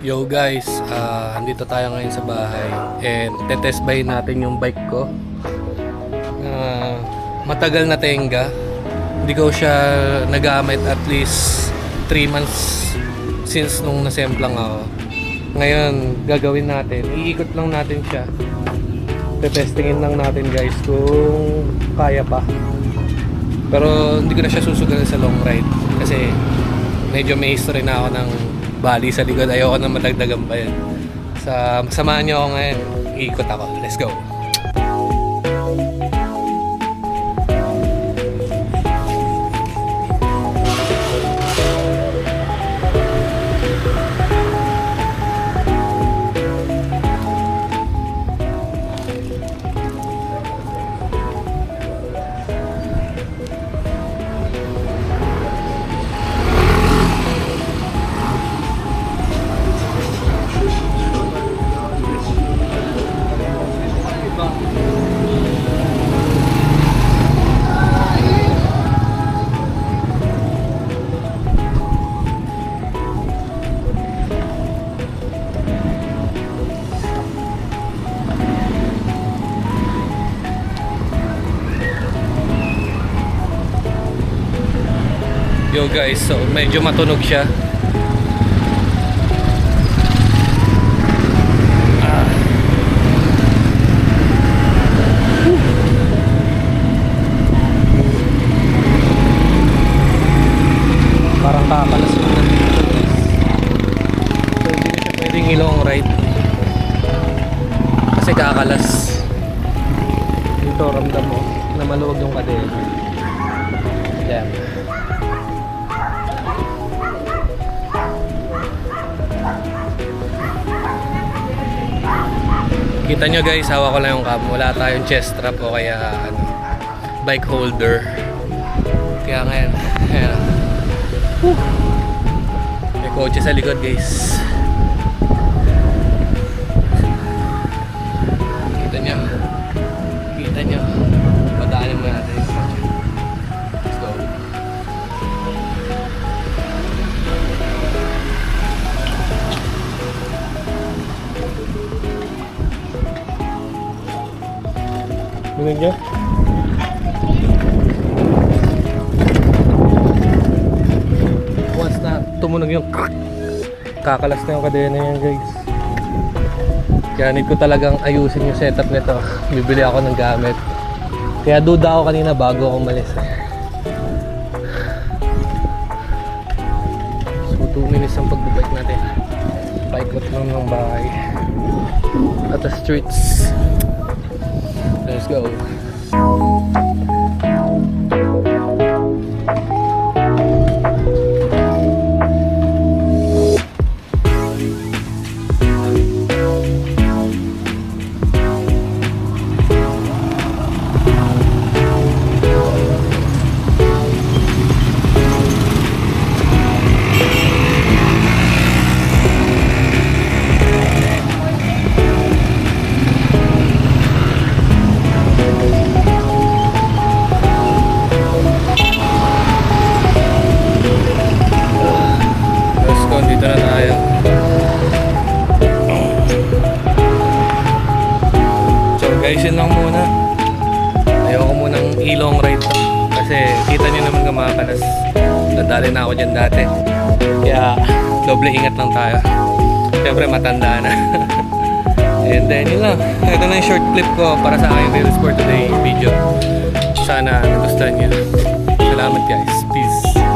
Yo guys, ah andito tayo ngayon sa bahay and tetest buy natin yung bike ko. Ah, matagal na tenga. Hindi ko siya nagamit at least 3 months since nung nasemplang ako. Ngayon, gagawin natin. Iikot lang natin siya. Tetestingin lang natin guys kung kaya pa. Pero hindi ko na siya susugal sa long ride kasi medyo may history na ako ng bali sa likod. Ayoko na madagdagan pa yan. Sa, samahan niyo ako ngayon. Iikot ako. Let's go. Yo guys, so medyo matunog siya. Ah. Parang kakalas mo na dito. So hindi na ilong ride. Kasi kakalas. Dito ramdam mo na maluwag yung kadena. Yan. Kita nyo guys, hawak ko lang yung cam. Wala tayong chest strap o kaya ano, bike holder. Kaya ngayon, ayan. Whew. May kotse sa likod guys. Tunog nyo? Once na tumunog yung kakalas na yung kadena yan guys. Kaya need ko talagang ayusin yung setup nito. Bibili ako ng gamit. Kaya duda ako kanina bago ako umalis. eh. So 2 minutes ang pagbabike natin. Paikot lang ng bahay. At the streets. Let's go. Yun lang muna. Ayoko munang ilong ride to. Kasi kita nyo naman kumakalas. Nadali na ako dyan dati. Kaya doble ingat lang tayo. Siyempre matanda na. And then yun lang. Ito na yung short clip ko para sa aking Reels for Today video. Sana nagustuhan nyo. Salamat guys.